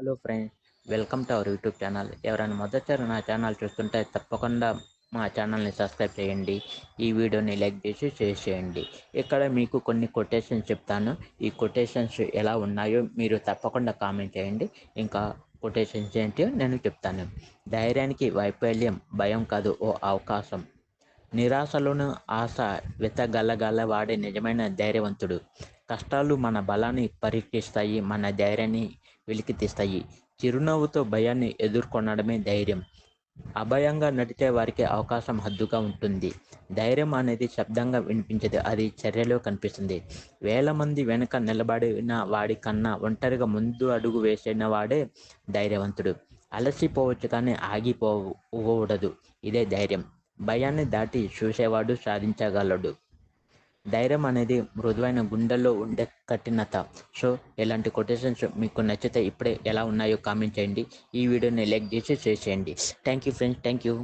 Hello friends welcome to our YouTube channel. ఎవరైనా మొదటిసారి నా ఛానల్ చూస్తుంటే తప్పకుండా మా ఛానల్ని సబ్స్క్రైబ్ చేయండి. ఈ వీడియోని లైక్ చేసి షేర్ చేయండి. ఇక్కడ మీకు కొన్ని కొటేషన్స్ చెప్తాను. ఈ కొటేషన్స్ ఎలా ఉన్నాయో మీరు తప్పకుండా కామెంట్ చేయండి. ఇంకా కొటేషన్స్ ఏంటి నేను చెప్తాను. ధైర్యానికి వైఫల్యం భయం కాదు ఓ అవకాశం. నిరాశలోను ఆశ వెతగలగల వాడే నిజమైన ధైర్యవంతుడు. కష్టాలు మన బలాన్ని పరీక్షిస్తాయి మన ధైర్యాన్ని వెలికి తీస్తాయి చిరునవ్వుతో భయాన్ని ఎదుర్కొనడమే ధైర్యం. అభయంగా నడిచే వారికి అవకాశం హద్దుగా ఉంటుంది. ధైర్యం అనేది శబ్దంగా వినిపించదు అది చర్యలో కనిపిస్తుంది. వేల మంది వెనుక నిలబడిన వాడి కన్నా ఒంటరిగా ముందు అడుగు వేసిన వాడే ధైర్యవంతుడు. అలసిపోవచ్చు కానీ ఆగిపోకూడదు ఇదే ధైర్యం. భయాన్ని దాటి చూసేవాడు సాధించగలడు. ధైర్యం అనేది మృదువైన గుండెల్లో ఉండే కఠినత. సో ఇలాంటి కొటేషన్స్ మీకు నచ్చితే ఇప్పుడే ఎలా ఉన్నాయో కామెంట్ చేయండి. ఈ వీడియోని లైక్ చేసి షేర్ చేయండి. Thank you friends thank you